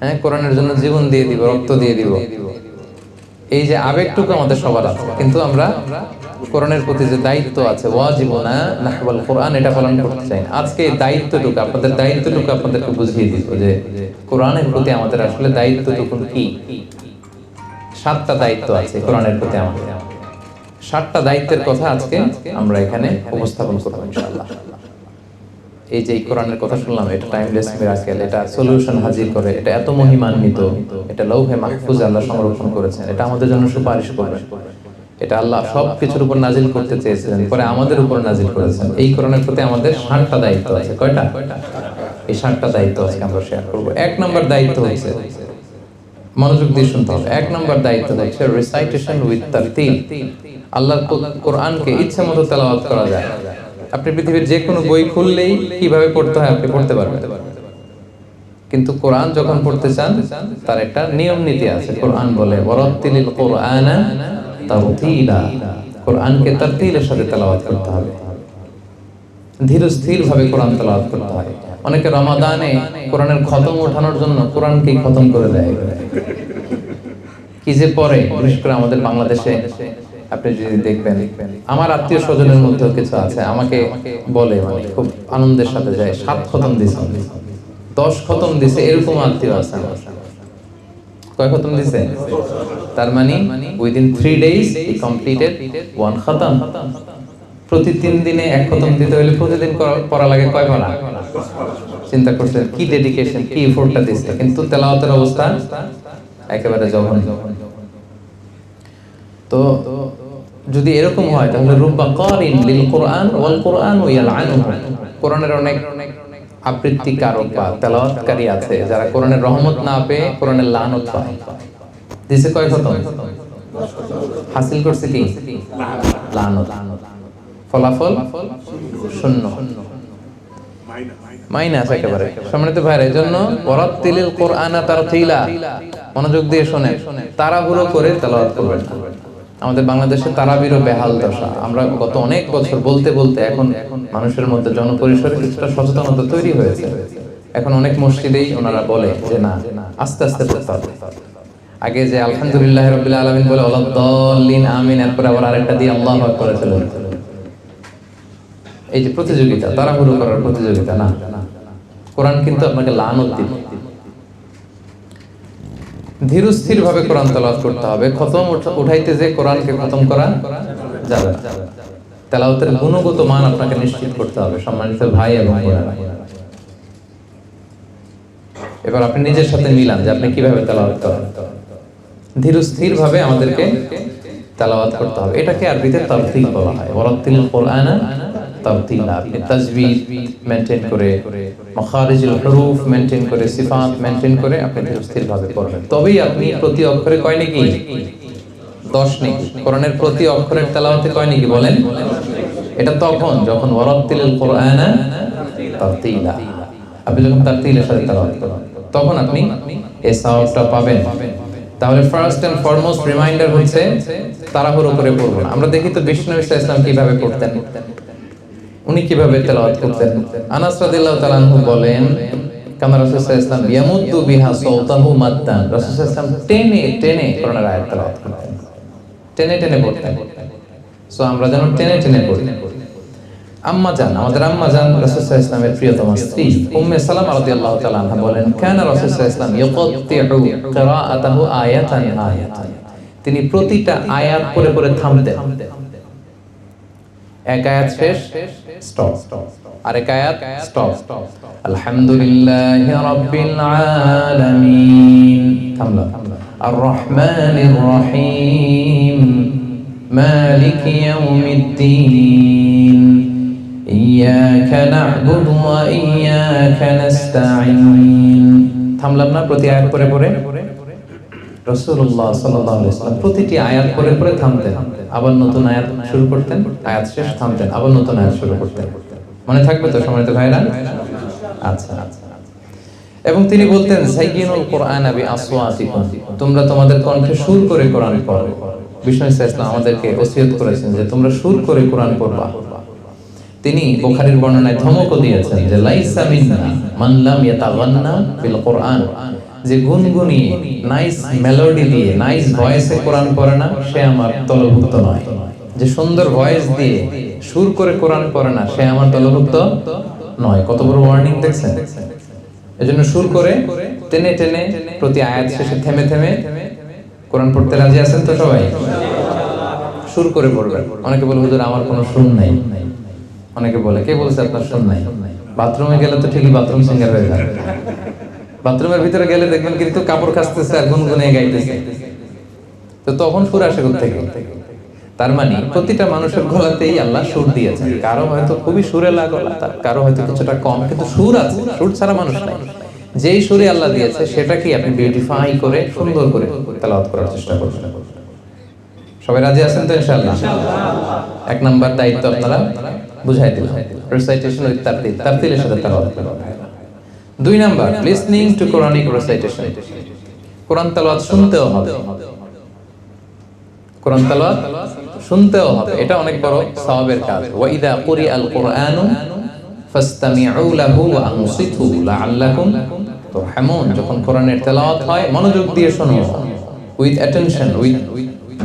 হ্যাঁ কোরআনের জন্য জীবন দিয়ে দিব, রক্ত দিয়ে দিব। এই যে আবেগটুকু আমাদের সবার আছে, কিন্তু আমরা কোরআনের প্রতি যে দায়িত্ব আছে কোরআন, এটা পালন করতে চাই আজকে এই দায়িত্বটুকু আপনাদের, দায়িত্বটুকু আপনাদেরকে বুঝিয়ে দিব যে কোরআনের প্রতি আমাদের আসলে দায়িত্বটুকু কি? সাতটা দায়িত্ব আছে কোরআনের প্রতি আমাদের। সাতটা দায়িত্বের কথা আজকে আমরা এখানে উপস্থাপন করব ইনশাআল্লাহ। এই যে কোরআনের কথা শুনলাম, এটা টাইমলেস মিরাকেল এটা সলিউশন হাজির করে, এটা এত মহিমান্বিত, এটা লৌহে মাহফুজ আল্লাহ সংরক্ষণ করেছেন, এটা আমাদের জন্য সুপারিশ করবে। এটা আল্লাহ সব কিছুর উপর নাজিল করতে চেয়েছিলেন, পরে আমাদের উপর নাজিল করেছেন। এই কোরআনের প্রতি আমাদের ষাটটা দায়িত্ব আছে, কয়টা? এই ষাটটা দায়িত্ব আজকে আমরা শেয়ার করব। এক নম্বর দায়িত্ব হচ্ছে, মনোযোগ দিয়ে শুনতে হবে, এক নম্বর দায়িত্ব হচ্ছে রিসাইটেশন উইথ তারতিল আল্লাহর কোরআনকে ইচ্ছা মতো তেলাওয়াত করা যায়। আপনি পৃথিবীর যে কোনো বই খুললেই কীভাবে পড়তে হয় আপনি পড়তে পারবেন। কিন্তু কোরআন যখন পড়তে চান, তার একটা নিয়ম নীতি আছে। কোরআন বলে সাথে তেলাওয়াত করতে হবে। ধীর স্থির ভাবে কোরআন তেলাওয়াত করতে হয়। অনেকে রমাদানে কোরআনের খতম ওঠানোর জন্য কোরআনকেই খতম করে দেয়। কি যে পরে, বিশেষ করে আমাদের বাংলাদেশে আপনি যদি দেখবেন, আমার আত্মীয় স্বজনের মধ্যেও কিছু আছে, আমাকে বলে মানে খুব আনন্দের সাথে যায়, সাত খতম দিছে দশ খতম দিছে, এরকম আত্মীয় আছে কয় খতম দিছে? তার মানে within three days completed one খতম। প্রতি তিন দিনে এক খতম দিতে হলে প্রতিদিন করা- লাগে কয় পড়া চিন্তা করছেন, কি ডেডিকেশন কি এফোর্টটা দিচ্ছে? কিন্তু তেলাওয়াতের অবস্থা একেবারে জঘন্য। তো যদি এরকম হয়, তাহলে রুব্বা কারিন লিল কোরআন ওয়াল কোরআন ইয়ালআনুহু কোরআনের অনেক আবৃত্তি কারক বা তেলাওয়াতকারী আছে, যারা কোরআনের রহমত না পেয়ে কোরআনের লানত পায়। দিছে কয় খতম? হাসিল করছে কি? লানত। ফলাফল শূন্য। মাইনাস একেবারে। সম্মানিত ভাইরা এই জন্য ওয়ারাত্তিলিল কোরআনা তারতিলা মনোযোগ দিয়ে শোনেন। তাড়াহুড়ো করে তেলাওয়াত করবেন না। আমাদের বাংলাদেশে তারাবিরও বেহাল দশা। আমরা গত অনেক বছর বলতে বলতে এখন মানুষের মধ্যে জনপরিসরে কিছুটা সচেতনতা তৈরি হয়েছে। এখন অনেক মসজিদেই ওনারা বলে যে, না, আস্তে আস্তে পড়তে আগে যে আলহামদুলিল্লাহ রবিল আলমিন বলে অলাদ্দলিন আমিন, এরপরে আবার আরেকটা দিয়ে আল্লাহ করে ফেলেন এই যে প্রতিযোগিতা তাড়াহুড়ো করার প্রতিযোগিতা, না। কোরআন কিন্তু আপনাকে লানত দিবে। ধীর স্থির ভাবে কোরআন তেলাওয়াত করতে হবে খতম উঠাইতে যে কোরআনকে খতম করা যাবে না। তেলাওয়াতের গুণগত মান আপনাকে নিশ্চিত করতে হবে, সম্মানিত ভাই এবং। এবার আপনি নিজের সাথে মিলান যে আপনি কীভাবে তেলাওয়াত করেন ধীর স্থির ভাবে আমাদেরকে তেলাওয়াত করতে হবে এটাকে আরবিতে তারতিল বলা হয় ওয়ারাত্তিল কোরআনা তারতিলা আপনি মেনটেন করে, মাখারিজুল হুরুফ মেনটেন করে, সিফাত মেনটেন করে আপনি ভাবে পড়বেন। তবেই আপনি প্রতি অক্ষরে কয় নাকি? দশ নেকি। কোরআনের প্রতি অক্ষরের তেলাওয়াতে কয় নাকি বলেন? এটা তখন যখন ওয়ারাত্তিল কোরআনা তারতিলা আপনি যখন সাথে তেলাওয়াত করবেন, তখন আপনি এই সাওয়াবটা পাবেন। তাহলে ফার্স্ট এন্ড ফরমোস্ট রিমাইন্ডার হচ্ছে তাড়াহুড়ো করে পড়ব না আমরা দেখি তো বিষ্ণু ইসলাম কীভাবে পড়তেন। উনি কীভাবে তেলাওয়াত করতেন? আনাস রাদিয়াল্লাহু তাআলা আনহু বলেন, কামা রাসূল সাল্লাল্লাহু আলাইহি ওয়াসাল্লাম ইয়ামুদ্দু বিহা সাওতাহু আলাইহি ওয়াসাল্লাম টেনে টেনে কোরআনের আয়াত তেলাওয়াত করতেন। টেনে টেনে পড়তেন। সো আমরা যেন টেনে টেনে পড়ি। আম্মা জান, আমাদের আম্মা জান রাসূল সাল্লাল্লাহু আলাইহি ওয়াসাল্লামের প্রিয়তম স্ত্রী, উম্মে সালামা রাদিয়াল্লাহু তাআলা আনহা বলেন, কানা আলাইহি ওয়াসাল্লাম ইয়াকাত্তিউ কিরাআতাহু আয়াতান আয়াতান। তিনি প্রতিটা আয়াত পড়ে পড়ে থামতেন। এক আয়াত শেষ স্টপ আরেক আয়াত স্টপ আলহামদুলিল্লাহ রাব্বিল আলামিন থামলাম আর রহমানির রহিম মালিক ইয়াউমিদ্দিন إياك نعبد وإياك نستعين থামলাম না প্রতি আয়াত পরে পরে রসুল্লাহ সাল্লাম প্রতিটি আয়াত পরে পরে থামতেন আবার নতুন আয়াত শুরু করতেন, আয়াত শেষ থামতেন, আবার নতুন আয়াত শুরু করতেন। মনে থাকবে তো সময় তো ভাইরা আচ্ছা আচ্ছা। এবং তিনি বলতেন সাইয়িনুল কোরআন আবি তোমরা তোমাদের কণ্ঠে সুর করে কোরআন পড়ো। বিষ্ণু ইসলাম আমাদেরকে ওসিয়ত করেছেন যে, তোমরা সুর করে কোরআন পড়বা। তিনি বুখারীর বর্ণনায় ধমকও দিয়েছেন যে, লাইসা মিন্না মান লাম ইয়াতাগান্না বিল কোরআন। যে গুনগুনিয়ে নাইস মেলোডি দিয়ে নাইস ভয়েসে কোরআন পড়ে না, সে আমার দলভুক্ত নয়। যে সুন্দর ভয়েস দিয়ে সুর করে কোরআন পড়ে না, সে আমার দলভুক্ত নয়। কত বড় ওয়ার্নিং দেখছেন? এজন্য সুর করে টেনে টেনে প্রতি আয়াত শেষে থেমে থেমে কোরআন পড়তে রাজি আছেন তো সবাই? সুর করে পড়বেন। অনেকে বলে, হুজুর, আমার কোনো সুর নাই। অনেকে বলে, কে বলছে আপনার সুর নাই? বাথরুমে গেলে তো ঠিকই বাথরুম সিঙ্গার হয়ে যাবে। বাথরুমের ভিতরে গেলে দেখবেন কিন্তু কাপড় কাচতেছে আর গুনগুনে গাইতেছে। তো তখন সুর আসে থেকে। তার মানে প্রতিটা মানুষের গলাতেই আল্লাহ সুর দিয়েছেন কারও হয়তো খুবই সুরেলা গলা তার কারও হয়তো কিছুটা কম, কিন্তু সুর আছে। সুর ছাড়া মানুষ নাই। যেই সুরে আল্লাহ দিয়েছে, সেটাকে আপনি বিউটিফাই করে, সুন্দর করে তেলাওয়াত করার চেষ্টা করবেন। সবাই রাজি আছেন তো ইনশাআল্লাহ? এক নাম্বার দায়িত্ব আপনারা বুঝাই দিলাম। রিসাইটেশন উইথ তারতিল তারতিলের সাথে তেলাওয়াত করবেন দুই number listening to Quranic recitation কোরআন তেলাওয়াত শুনতেও হবে। কোরআন তেলাওয়াত শুনতেও হবে। এটা অনেক বড় সওয়াবের কাজ। ওয়া ইদা কুরিআল কুরআনু ফাসতামিউ লাহু ওয়া আনসিতু লাআল্লাকুম তুরহামুন। যখন কোরআনের তেলাওয়াত হয়, মনোযোগ দিয়ে শোনো। With attention with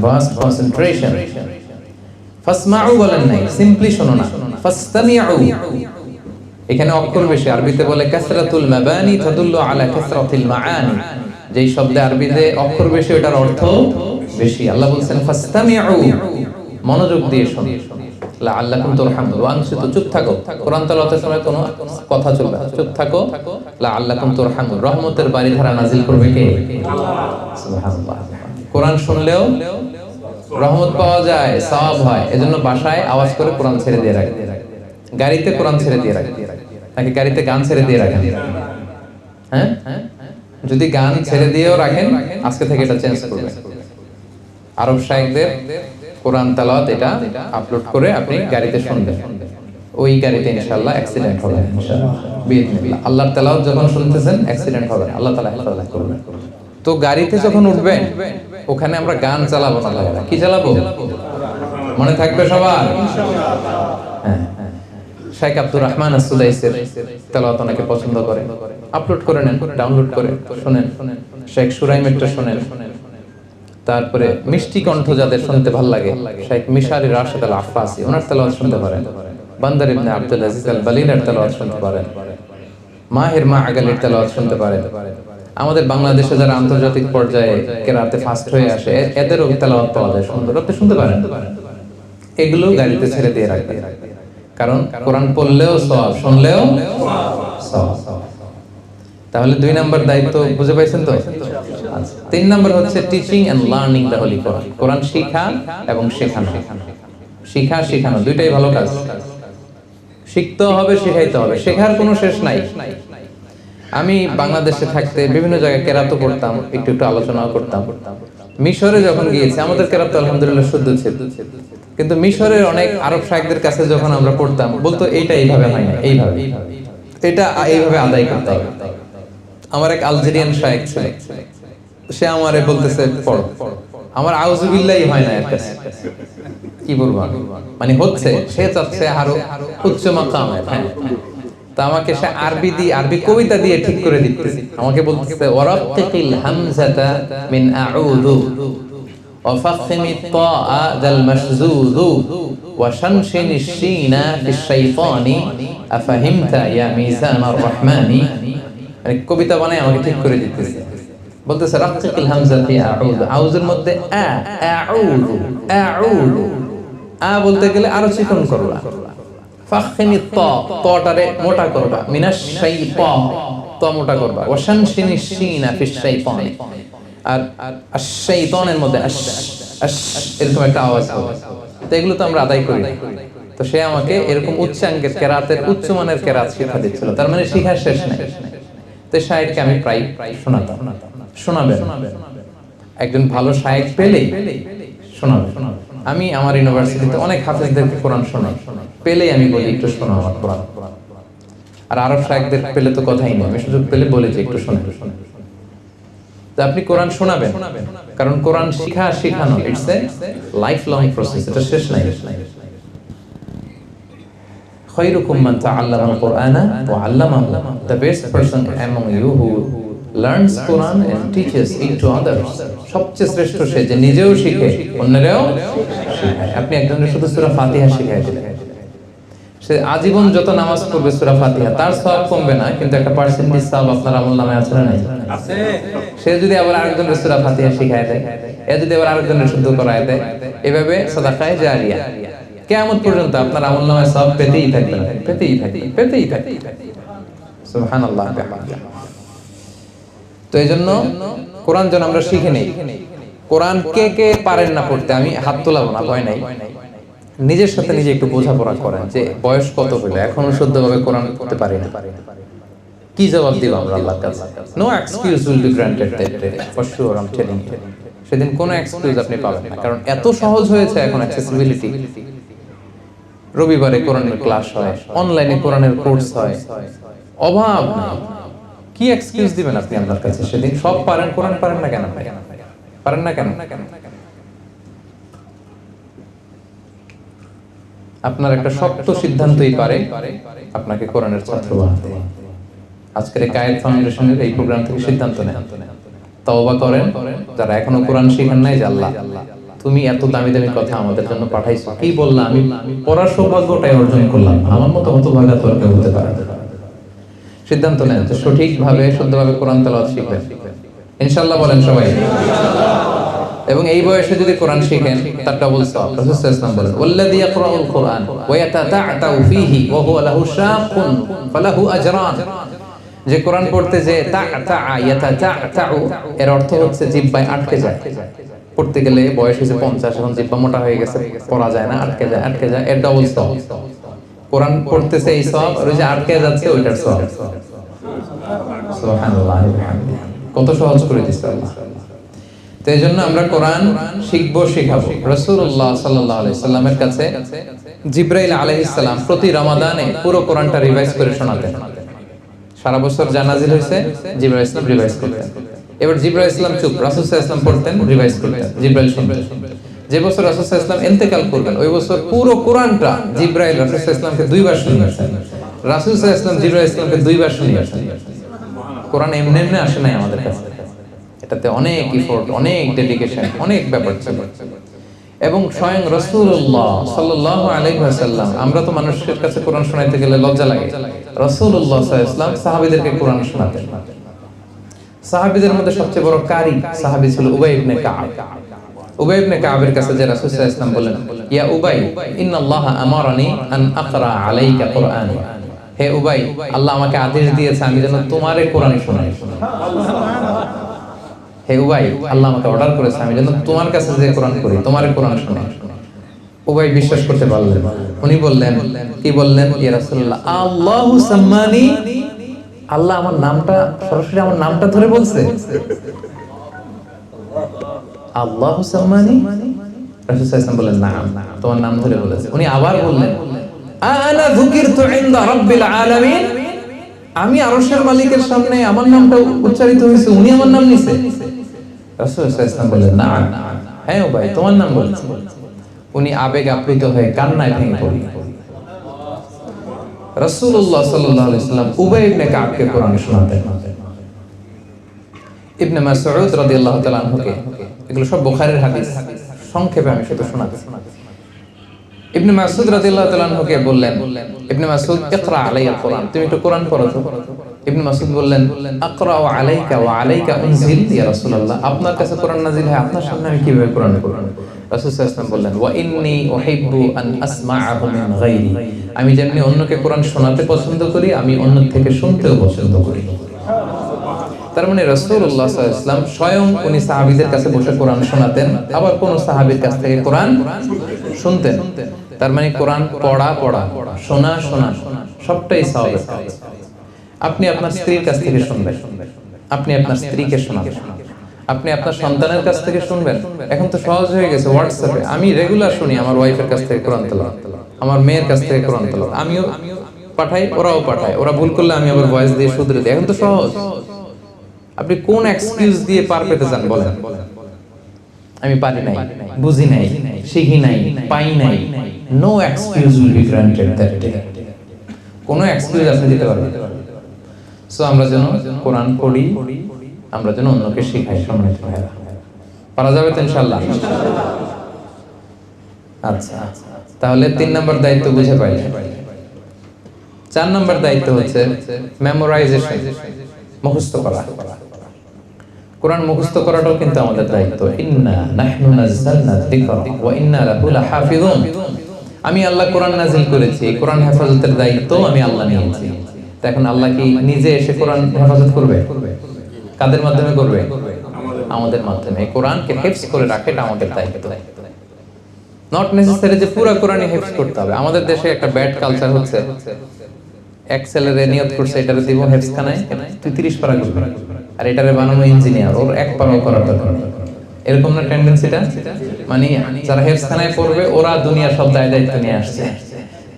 vast concentration ফাসমাউ বলেন নাই সিম্পলি শোনো না। ফাসতামিউ এখানে অক্ষর বেশি, আরবিতে বলে কাসরাতুল মাবানি তাদুল্লু আলা কাসরাতিল মাআনি। যেই শব্দে আরবিতে অক্ষর বেশি, ওটার অর্থ বেশি। আল্লাহ বলছেন, ফাসতামিউ মনোযোগ দিয়ে শোনো। লাআল্লাকুম তুরহামুন। চুপ থাকো। কোরআন তেলাওয়াতের সময় কোনো কথা চলবে চুপ থাকো। লাআল্লাকুম তুরহামুন। রহমতের বাড়িধারা নাজিল করবে কে? সুবহানাল্লাহ। কোরআন শুনলেও রহমত পাওয়া যায়, সওয়াব হয়। এজন্য বাসায় আওয়াজ করে কোরআন ছেড়ে দিয়ে রাখে গাড়িতে কোরআন ছেড়ে দিয়ে রাখে নাকি গাড়িতে গান ছেড়ে দিয়ে রাখেন। হ্যাঁ? যদি গান ছেড়ে দিয়েও রাখেন, আজকে থেকে এটা চেঞ্জ করবেন। আরব শায়েকদের কোরআন তালাওয়াত এটা আপলোড করে আপনি গাড়িতে শুনবেন। ওই গাড়িতে ইনশাআল্লাহ অ্যাক্সিডেন্ট হবে, ইনশাআল্লাহ। আল্লাহর তেলাওয়াত যখন শুনতেছেন অ্যাক্সিডেন্ট হবে আল্লাহ তাআলা হেফাজত করবেন। তো গাড়িতে যখন উঠবেন, ওখানে আমরা গান চালাবো না কি চালাবো? মনে থাকবে সবার? হ্যাঁ। শেখ আব্দুর রহমান আসুদাইসের তেলাওয়াত অনেকে পছন্দ করে। আপলোড করে নেন ডাউনলোড করে, শুনেন। শেখ সুরাইমেরটা শুনেন। তারপরে মিষ্টি কণ্ঠ যাদের শুনতে ভালো লাগে, শেখ মিশারি রাশেদ আল আফাসি ওনার তেলাওয়াত শুনতে পারেন। বান্দার ইবনে আব্দুল আজিজ আল বালিনের তেলাওয়াত শুনতে পারেন। মাহের মা আগালির তেলাওয়াত শুনতে পারেন। আমাদের বাংলাদেশে যারা আন্তর্জাতিক পর্যায়ে কেরাতে ফার্স্ট হয়ে আসে এদেরও তেলাওয়াত পাওয়া যায় সুন্দর। শুনতে পারেন। এগুলো গাড়িতে ছেড়ে দিয়ে রাখবেন। কারণ কোরআন পড়লেও সওয়াব শুনলেও তাহলে দুই নাম্বার দায়িত্ব বুঝে পাইছেন তো। তিন নাম্বার হচ্ছে teaching and learning the holy Quran কোরআন শিখা এবং শেখানো। শিখা শেখানো দুইটাই ভালো কাজ। শিখতেও হবে শেখাইতে হবে। শেখার কোনো শেষ নাই। আমি বাংলাদেশে থাকতে বিভিন্ন জায়গায় কেরাতো করতাম একটু একটু আলোচনাও করতাম। মিশরে যখন গিয়েছি, আমাদের কেরাত তো আলহামদুলিল্লাহ শুদ্ধ ছিল। কিন্তু মিশরের অনেক আরব শাহেকদের কাছে যখন আমরা পড়তাম, বলতো এইটা এইভাবে হয় না, এইভাবে। এটা এইভাবে আদায় করতে হবে। আমার এক আলজেরিয়ান শায়েক ছিল। সে আমারে বলতেছে, পড়ো। আমার আউজুবিল্লাহ হয় না এর কাছে। কি বলব মানে হচ্ছে, সে চাচ্ছে আরও উচ্চ মাকাম হ্যাঁ। তা আমাকে সে আরবি দিয়ে আরবি কবিতা দিয়ে ঠিক করে দিতেছে আমাকে বলতেছে ওয়ারাত্তিকিল হামজাতা মিন আউযু وفخم الطاء ذا المشذوذ وشنشن الشين في الشيطان أفهمت يا ميزان الرحمن মানে কবিতা বানায় আমাকে ঠিক করে দিতেছে বলতেছে রাক্কিকিল হামজাতি আউযু আউযুর মধ্যে আ আউযু আউযু আ বলতে গেলে আরো চিকন করবা ত, তটারে মোটা করবা। ত মোটা করবা। আর মধ্যে এরকম একটা আওয়াজ হবে তো এগুলো তো আমরা আদায় করি। তো সে আমাকে এরকম উচ্চাঙ্গের কেরাতের কেরাত দিচ্ছিল। তার মানে শিখার শেষ নাই। তো শায়েককে আমি প্রায় শোনাতাম। শোনাবেন। একজন ভালো শায়েক পেলে শোনাবে আমি আমার ইউনিভার্সিটিতে অনেক হাফেজদেরকে কোরআন শোনাই। পেলেই আমি বলি, একটু শোনো আমার কোরআন আর আরব শাহদের পেলে তো কথাই নয় আমি সুযোগ পেলে বলি যে একটু শোনো আপনি কোরআন শোনাবেন, কারণ কোরআন শিখা শিখানো it's a life long process এটা শেষ নাই। খৈরুকুম মান ওয়া আল্লামাহু best person among you who learns Quran and teaches it to others সবচেয়ে শ্রেষ্ঠ সে যে নিজেও শিখে, অন্যরাও শিখায়। আপনি একজনের শুধু সূরা ফাতিহা শিখায় দিলেন। সে আজীবন যত নামাজ পড়বে সূরা ফাতিহা তার সওয়াব কমবে না কিন্তু একটা পার্সেন্টেজ সওয়াব আপনার আমল নামে আছে না সে যদি আবার আরেকজনের সূরা ফাতিহা শিখায় দেয় এ যদি আবার আরেকজনের শুদ্ধ করায় দেয় এভাবে সাদাকায়ে জারিয়া। কিয়ামত পর্যন্ত আপনার আমল সওয়াব পেতেই থাকবে পেতেই থাকবে পেতেই থাকবে। সুবহানাল্লাহ বিহামদিহি তো এই জন্য কোরআন যেন আমরা শিখে নেই কোরআন কে কে পারেন না পড়তে আমি হাত তোলাবো না ভয় নাই। নিজের সাথে নিজে একটু বোঝাপড়া করেন যে বয়স কত হলো এখনও শুদ্ধভাবে কোরআন পড়তে পারি না। কি জবাব দিব আমরা আল্লাহর কাছে? No excuse will be granted that day for sure I am telling you সেদিন কোনো এক্সকিউজ আপনি পাবেন না, কারণ এত সহজ হয়েছে এখন অ্যাক্সেসিবিলিটি রবিবারে কোরআনের ক্লাস হয় অনলাইনে কোরআনের কোর্স হয়। অভাব নাই। কি এক্সকিউজ দিবেন আপনি আপনার কাছে? সেদিন সব পারেন, কোরআন পারেন না কেন পারেন না কেন না কেন? আপনার একটা শক্ত সিদ্ধান্তই পারে আপনাকে কোরআনের ছাত্র বানাতে। আজকের কায়েদ ফাউন্ডেশনের এই প্রোগ্রাম থেকে সিদ্ধান্ত নেন। তওবা করেন যারা এখনও কোরআন শিখেন নাই যে আল্লাহ তুমি এত দামি দামি কথা আমাদের জন্য পাঠাইছো কি বললা? আমি পড়ার সৌভাগ্যটাই অর্জন করলাম। আমার মতো হতো ভাগা তোর কেউ হতে পারে। সিদ্ধান্ত নেন সঠিকভাবে শুদ্ধভাবে কোরআন তেলাওয়াত শিখবেন। ইনশাআল্লাহ বলেন সবাই। এবং এই বয়সে যদি কোরআন শিখেন তার ডাবল সওয়াব রাসূল সাল্লাল্লাহু বলেন ওয়াল্লাযী ইয়াকরাউল কোরআন ওয়া ফীহি ওয়া হুয়া লাহু শাকুন ফালাহু আজরান। যে কোরআন পড়তে যে এর অর্থ হচ্ছে জিহ্বায় আটকে যায়। পড়তে গেলে বয়স হয়েছে 50 এখন জিহ্বা মোটা হয়ে গেছে পড়া যায় না আটকে যায় আটকে যায় এর ডাবল সওয়াব কোরআন পড়তেছে এই সব আর ওই যে আটকে যাচ্ছে ওইটার সুবহানাল্লাহ কত সহজ করে দিচ্ছে আল্লাহ। তো জন্য আমরা কোরআন শিখব, শেখাবো। রসুল্লাহ সাল্লামের কাছে জিব্রাইল আলহিসাল্লাম প্রতি রমাদানে পুরো কোরআনটা রিভাইজ করে শোনাতেন। সারা বছর জানাজিল হয়েছে, জিব্রাইল ইসলাম রিভাইজ করতেন। এবার জিব্রাইল ইসলাম চুপ, রাসুল ইসলাম পড়তেন, রিভাইজ করতেন, জিব্রাইল শুনতেন। যে বছর রাসুল ইসলাম এন্তেকাল করবেন, ওই বছর পুরো কোরআনটা জিব্রাইল রাসুল ইসলামকে দুইবার শুনিয়েছেন রাসুল ইসলাম জিব্রাইল ইসলামকে দুইবার শুনিয়েছেন কোরআন এমনি এমনি আসে নাই আমাদের কাছে। এটাতে অনেক ইফোর্ট অনেক ডেডিকেশন অনেক ব্যাপার ছিল। এবং স্বয়ং রসুল্লাহ সাল্লাহ আলাইসাল্লাম আমরা তো মানুষের কাছে কোরআন শোনাইতে গেলে লজ্জা লাগে। রসুল্লাহ ইসলাম সাহাবিদেরকে কোরআন শোনাতেন। সাহাবিদের মধ্যে সবচেয়ে বড় কারি সাহাবি ছিল উবাই ইবনে কাব। উবাই ইবনে কাবের কাছে যে রাসূল সাল্লাল্লাহু আলাইহি বলেন ইয়া উবাই ইন্নাল্লাহা আমারানি আন আকরা আলাইকা কুরআন। হে উবাই আল্লাহ আমাকে আদেশ দিয়েছে আমি যেন তোমারে কোরআন শোনাই। হে উবাই, আল্লাহ আমাকে অর্ডার করেছে, আমি যেন তোমার কাছে যে কোরআন করি তোমারে কোরআন শোনাই উবাই বিশ্বাস করতে পারলেন। উনি বললেন, কি বললেন? ইয়া রাসূলুল্লাহ, আল্লাহু সাম্মানি, আল্লাহ আমার নামটা, সরাসরি আমার নামটা ধরে বলছে। আল্লাহু সাম্মানি? রাসূল সাল্লাল্লাহু বললেন না তোমার নাম ধরে বলেছে। উনি আবার বললেন, আনা যুকিরতু ইনদা রাব্বিল আলামিন? আমি আরশের মালিকের সামনে আমার নামটা উচ্চারিত হয়েছে, উনি আমার নাম নিছে। না হ্যাঁ ভাই, তোমার নাম বলছে। উনি আবেগ আপ্লুত হয়ে কান্নায় ভেঙে রাসূলুল্লাহ সাল্লাল্লাহু আলাইহি সাল্লাম উবাই ইবনে কাবকে কোরআন শোনাতেন। ইবনে মাসউদ রাদিয়াল্লাহু তাআলা আনহুকে, এগুলো সব বুখারীর হাদিস। সংক্ষেপে আমি শুধু শোনাতে ইবনে মাসউদ রাদিয়াল্লাহু তাআলা আনহুকে বললেন, ইবনে মাসউদ, ইকরা আলাইয়া কোরআন তুমি একটু কোরআন পড়ো তো। ইবনে মাসউদ বললেন আকরা আলাইকা ওয়া আলাইকা উনজিল ইয়া রাসূলুল্লাহ। আপনার কাছে কোরআন নাযিল হয়, আপনার সামনে আমি কীভাবে কোরআন পড়ব? রাসূল সাল্লাল্লাহু বললেন, ওয়া ইন্নী উহিব্বু আন আসমা'আহু মিন গায়রি। আমি যেমনি অন্যকে কোরআন শোনাতে পছন্দ করি, আমি অন্য থেকে শুনতেও পছন্দ করি। তার মানে রাসূলুল্লাহ সাল্লাল্লাহু আলাইহি ওয়াসাল্লাম স্বয়ং উনি সাহাবীদের কাছে বসে কোরআন শোনাতেন, আবার কোন সাহাবীর কাছ থেকে কোরআন শুনতেন। তার মানে কোরআন পড়া পড়া। শোনা শোনা। সবটাই কাজ। আপনি আপনার স্ত্রীর কাছ থেকে শুনবেন। আপনি আপনার স্ত্রীকে শোনাবেন। আপনি আপনার সন্তানের কাছ থেকে শুনবেন। এখন তো সহজ হয়ে গেছে হোয়াটসঅ্যাপে আমি রেগুলার শুনি আমার ওয়াইফের কাছ থেকে কোরআন তেলাওয়াত। আমার মেয়ের কাছ থেকে কোরআন তেলাওয়াত। আমিও পাঠাই, ওরাও পাঠায়। ওরা ভুল করলে আমি আবার ভয়েস দিয়ে শুধরে দিই। এখন তো সহজ। আপনি কোন এক্সকিউজ দিয়ে পার পেতে চান বলেন? আমি পারি নাই, বুঝি নাই, শিখি নাই, পাই নাই। No excuse will be granted that day কোনো এক্সকিউজ আপনি দিতে পারবেন সো আমরা যেন কোরআন পড়ি, আমরা যেন অন্যকে শিখাই, সম্মানিত ভাইরা পারা যাবে তো ইনশাল্লাহ আচ্ছা তাহলে তিন নম্বর দায়িত্ব বুঝে পাইলে। চার নম্বর দায়িত্ব হচ্ছে মেমোরাইজেশন মুখস্থ করা। কোরআন মুখস্থ করাটাও কিন্তু আমাদের দায়িত্ব। ইন্না নাহনু নাযালনা যিকরা ওয়া ইন্না লাহু লাহাফিজুন আমি আল্লাহ কোরআন নাজিল করেছি কোরআন হেফাজতের দায়িত্ব আমি আল্লাহ নিয়েছি। এখন আল্লাহ কি নিজে এসে কোরআন হেফাজত করবে? কাদের মাধ্যমে করবে? আমাদের মাধ্যমে। কোরআনকে হেফজ করে রাখে এটা আমাদের দায়িত্ব। নট নেসেসারি যে পুরো হেফজ করতে হবে। আমাদের দেশে একটা ব্যাড কালচার হচ্ছে। এক ছেলেরে নিয়ত করছে, এটারে দিব তুই তিরিশ পারা করবি। আর এটারে বানানো ইঞ্জিনিয়ার ওর এক পারাও করার দরকার। এরকম না টেন্ডেন্সিটা মানে যারা হেফসখানায় পড়বে, ওরা দুনিয়ার সব দায় দায়িত্ব নিয়ে আসছে।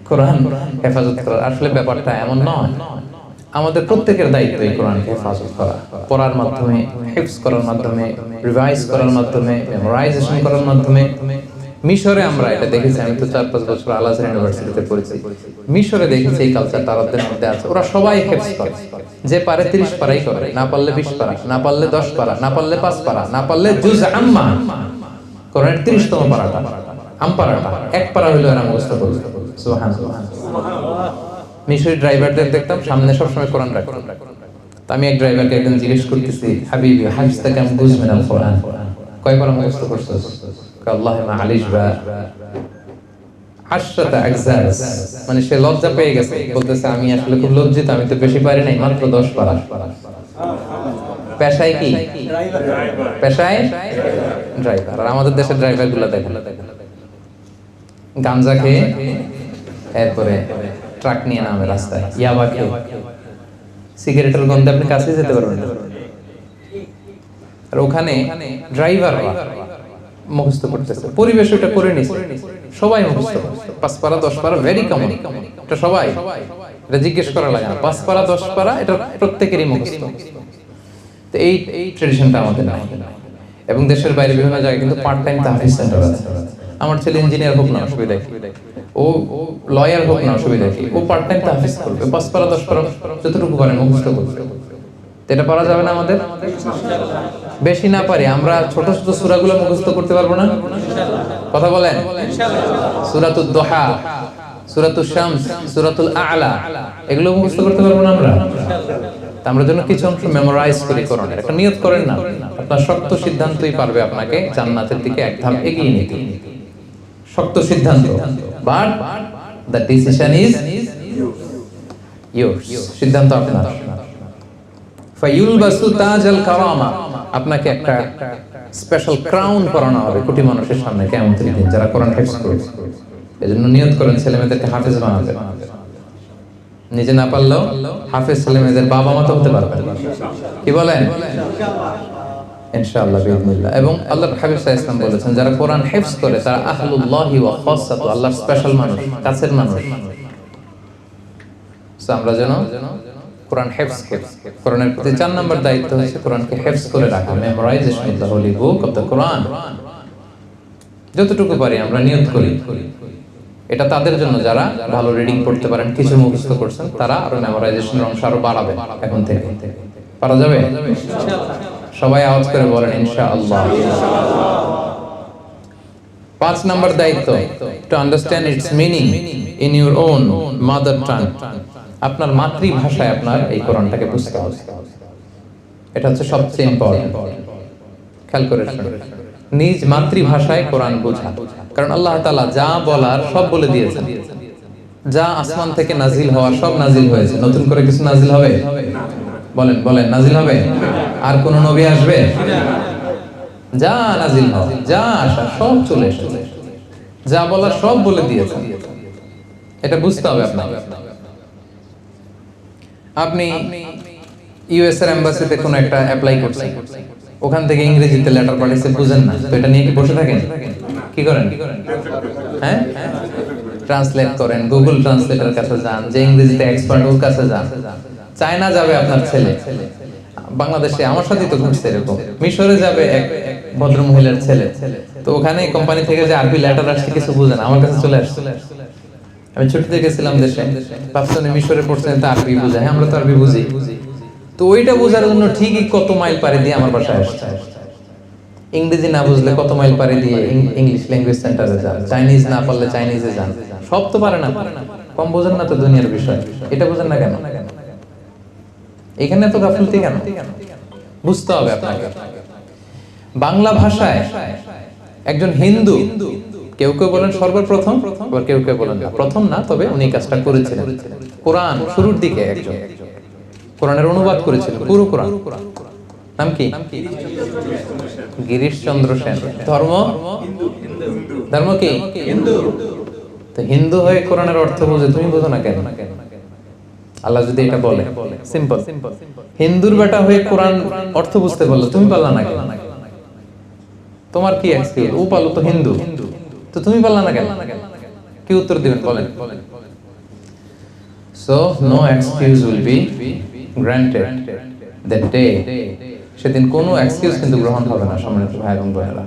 কোরআন হেফাজত করার। আসলে ব্যাপারটা এমন নয়। আমাদের প্রত্যেকের দায়িত্ব এই কোরআনকে হেফাজত করা। পড়ার মাধ্যমে হেফস করার মাধ্যমে রিভাইজ করার মাধ্যমে মেমোরাইজেশন করার মাধ্যমে মিশরে আমরা এটা দেখেছি আমি তো চার পাঁচ বছর আল আজহার ইউনিভার্সিটিতে পড়েছি। মিশরে দেখেছি এই কালচার তারাদের মধ্যে আছে। ওরা সবাই করে। যে পারে তিরিশ পারাই করে না পারলে বিশ পারা না পারলে দশ পারা না পারলে পাঁচ পারা না পারলে জুজ আম্মা কোরআনের তিরিশতম পারাটা। আম পারাটা। এক পারা হইল মুখস্থ করবে। মিশরি ড্রাইভারদের দেখতাম সামনে সবসময় কোরআন রাখতো। তো আমি এক ড্রাইভারকে একদিন জিজ্ঞেস করতেছি হাবিবি কেমন বুঝবেন আল কোরআন? কয় পারা মুখস্থ করছিস আল্লাহ বা আশরাতা মানে সে লজ্জা পেয়ে গেছে। বলতেছে, আমি আসলে খুব লজ্জিত, আমি তো বেশি পারি নাই, মাত্র দশ পারা। পেশায় কি? পেশায়? ড্রাইভার। আর আমাদের দেশের ড্রাইভারগুলো দেখেন। গাঞ্জা খেয়ে এরপরে ট্রাক নিয়ে নামে রাস্তায়। ইয়াবা খেয়ে। সিগারেটের গন্ধে আপনি কাছে যেতে পারবেন আর ওখানে ড্রাইভাররা মুখস্থ করতেছে। পরিবেশ ওটা করে নিছে। সবাই মুখস্থ। পাঁচ পারা দশ পারা ভেরি কমন এটা সবাই। এটা জিজ্ঞেস করা লাগে না। পাঁচ পারা দশ পারা এটা প্রত্যেকেরই মুখস্থ। তো এই এই ট্রেডিশনটা আমাদের নাই। এবং দেশের বাইরে বিভিন্ন জায়গায় কিন্তু পার্ট টাইম তাহফিজ সেন্টার আছে। আমার ছেলে ইঞ্জিনিয়ার হোক না, অসুবিধা কি? ও লয়ার হোক না, অসুবিধা কি? ও পার্ট টাইম তাহফিজ করবে। পাঁচ পারা দশ পারা যতটুকু পারে মুখস্থ করবে। এটা পারা যাবে না আমাদের? বেশি না পারি, আমরা ছোট ছোট সূরাগুলো মুখস্থ করতে পারব না? কথা বলেন। সূরাতুদ দোহা সূরাতুল শামস সূরাতুল আ'লা, এগুলো মুখস্থ করতে পারব না আমরা? আমরা যেন কিছু অংশ মেমোরাইজ করি কোরআনের, একটা নিয়ত করেন না। আপনার শক্ত সিদ্ধান্তই পারবে আপনাকে জান্নাতের দিকে এক ধাপ এগিয়ে নিতে। শক্ত সিদ্ধান্ত। But the decision is yours সিদ্ধান্ত আপনার। আপনাকে একটা স্পেশাল ক্রাউন হবে কোটি মানুষের সামনে কেমন দিন যারা কোরআন নিয়ত করেন ছেলে মেয়েদেরকে হাফেজ নিজে না পারলেও হাফেজ ছেলে মেয়েদের বাবা হতে পারবে কি বলেন? এবং বলেছেন, যারা করে, তারা স্পেশাল মানুষ, কাছের মানুষ। আমরা যেন কোরআন হেফজ করি। কোরআনের প্রতি চার নম্বর দায়িত্ব হচ্ছে কোরআনকে হেফজ করে রাখা memorization of the holy book of the Quran যতটুকু পারি আমরা নিয়ত করি। এটা তাদের জন্য যারা ভালো রিডিং পড়তে পারেন, কিছু মুখস্থ করছেন, তারা আরও মেমোরাইজেশনের অংশ আরও বাড়াবে এখন থেকে। পারা যাবে? সবাই আওয়াজ করে বলেন, ইনশাআল্লাহ। পাঁচ নাম্বার দায়িত্ব to understand its meaning in your own mother tongue আপনার মাতৃভাষায় আপনার এই কোরআনটাকে বুঝতে হবে। এটা হচ্ছে সবচেয়ে ইম্পর্টেন্ট খেয়াল করে। নিজ মাতৃভাষায় কোরআন বোঝা। কারণ আল্লাহ তাআলা যা বলার সব বলে দিয়েছেন। যা আসমান থেকে নাজিল হওয়ার সব নাজিল হয়েছে। নতুন করে কিছু নাজিল হবে? বলেন বলেন, নাজিল হবে? আর কোন নবী আসবে? যা নাজিল হবে যা আসা সব চলে এসেছে। যা বলার সব বলে দিয়েছেন। এটা বুঝতে হবে আপনাকে। আপনি ইউএস এর এম্বাসিতে কোনো একটা অ্যাপ্লাই করছেন। ওখান থেকে ইংরেজিতে লেটার পাঠিয়েছে বুঝেন না। তো এটা নিয়ে কি বসে থাকেন? কি করেন? হ্যাঁ? ট্রান্সলেট করেন গুগল ট্রান্সলেটর কাছে যান, যে ইংরেজিতে এক্সপার্ট ওর কাছে যান। চায়না যাবে আপনার ছেলে। বাংলাদেশে আমার সাথেই তো ঘুরছে এরকম মিশরে যাবে এক ভদ্র মহিলার ছেলে। তো ওখানে কোম্পানি থেকে যে আরবি লেটার আসছে, কিছু বুঝেন আমার কাছে চলে আসছে। আমি ছুটিতে গেছিলাম দেশে। ভাবছেন মিশরে পড়ছেন তো আরবি বুঝে হ্যাঁ আমরা তো আরবি বুঝি। তো ওইটা বোঝার জন্য ঠিকই কত মাইল পাড়ি দিয়ে আমার বাসায় আসছে। ইংরেজি না বুঝলে কত মাইল পাড়ি দিয়ে ইংলিশ ল্যাঙ্গুয়েজ সেন্টারে যান। চাইনিজ না পারলে চাইনিজে যান। সব তো পারে না। কম বোঝেন না তো দুনিয়ার বিষয়। এটা বোঝেন না কেন? এখানে তো গাফলতি কেন? বুঝতে হবে আপনাকে। বাংলা ভাষায় একজন হিন্দু কেউ কেউ বলেন সর্বপ্রথম আবার কেউ কেউ বলেন না প্রথম না তবে উনি কাজটা করেছিলেন। কোরআন শুরুর দিকে একজন। কোরআনের অনুবাদ করেছিলেন পুরো কোরআন। নাম কি? গিরিশ চন্দ্র সেন। ধর্ম? ধর্ম কি? হিন্দু। তো হিন্দু হয়ে কোরআনের অর্থ বুঝে তুমি বোঝো না কেন? আল্লাহ যদি এটা বলে সিম্পল। হিন্দুর বেটা হয়ে কোরআন অর্থ বুঝতে বলল তুমি পারলা না কেন? তোমার কি এক্সকিউজ ও পালো তো হিন্দু। তো তুমি পারলা না কেন? কি উত্তর দিবেন? বলেন। So no excuse will be granted that day সেদিন কোনো এক্সকিউজ কিন্তু গ্রহণ হবে না সম্মানিত ভাই এবং বোনেরা।